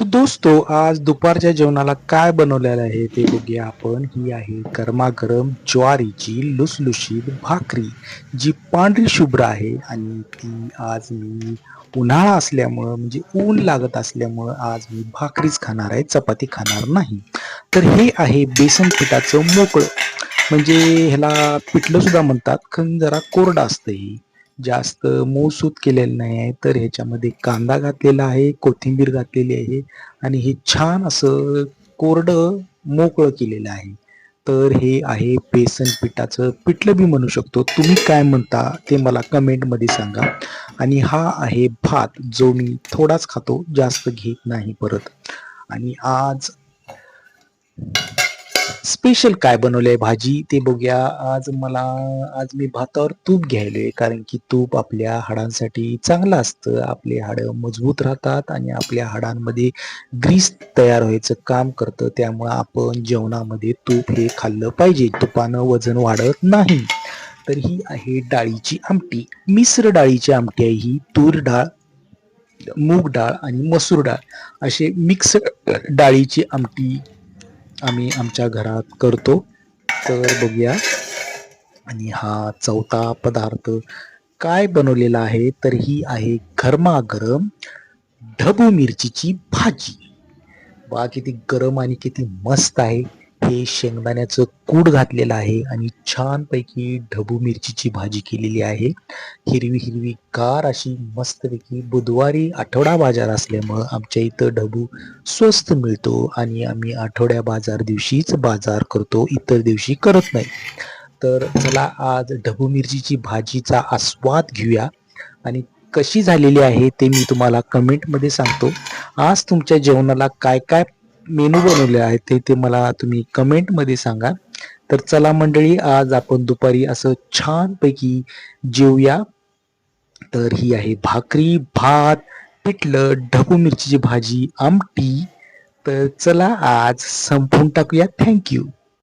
तर दोस्तो हो, आज दुपारच्या जेवणाला काय बनवलेलं आहे ते बघूया आपण. ही आहे गरमागरम ज्वारीची लुसलुशीत भाकरी जी पांढरी शुभ्र आहे आणि ती आज मी उन्हाळा असल्यामुळं म्हणजे ऊन लागत असल्यामुळं आज मी भाकरीच खाणार आहे चपाती खाणार नाही. तर हे आहे बेसन पिठाचं मोकळं. म्हणजे ह्याला पिठलं सुद्धा म्हणतात पण जरा कोरडं असतं ही जास्त मऊसूत केलेलं नाही आहे तर ह्याच्यामध्ये कांदा घातलेला आहे कोथिंबीर घातलेली आहे आणि हे छान असं कोरडं मोकळं केलेलं आहे. तर हे आहे बेसन पिठाचं पिठलं बी म्हणू शकतो. तुम्ही काय म्हणता ते मला कमेंटमध्ये सांगा. आणि हा आहे भात जो मी थोडाच खातो जास्त घेत नाही परत. आणि आज स्पेशल काय बनवलंय भाजी ते बघूया. आज मला आज मी भातावर तूप घ्यायलोय कारण की तूप आपल्या हाडांसाठी चांगलं असतं. आपले हाडं मजबूत राहतात आणि आपल्या हाडांमध्ये ग्रीस तयार व्हायचं काम करतं. त्यामुळं आपण जेवणामध्ये तूप हे खाल्लं पाहिजे. तुपानं वजन वाढत नाही. तर ही आहे डाळीची आमटी. मिश्र डाळीची आमटी आहे ही. तूर डाळ मूग डाळ आणि मसूर डाळ. असे मिक्स डाळीची आमटी आम्ही आमच्या घरात करतो. तर बघूया. आणि हा चौथा पदार्थ काय बनवलेला आहे? तर ही आहे गरमागरम ढबू मिरचीची भाजी. वा किती गरम आणि किती मस्त आहे. हे शेंगदाण्याचं कूड घातलेलं आहे आणि छानपैकी ढबू मिरचीची भाजी केलेली आहे. हिरवी हिरवी कार अशी मस्तपैकी बुधवारी आठवडा बाजार असल्यामुळं आमच्या इथं ढबू स्वस्त मिळतो आणि आम्ही आठवड्या बाजार दिवशीच बाजार करतो इतर दिवशी करत नाही. तर चला आज ढबू मिरचीची भाजीचा आस्वाद घेऊया आणि कशी झालेली आहे ते मी तुम्हाला कमेंटमध्ये सांगतो. आज तुमच्या जेवणाला काय काय मेनू बनवले आहेत ते ते मला तुम्ही कमेंटमध्ये सांगा. तर चला मंडळी आज आपण दुपारी असं छानपैकी जेवूया. तर ही आहे भाकरी भात पिठलं ढबू मिरचीची भाजी आमटी. तर चला आज संपून टाकूया. थँक्यू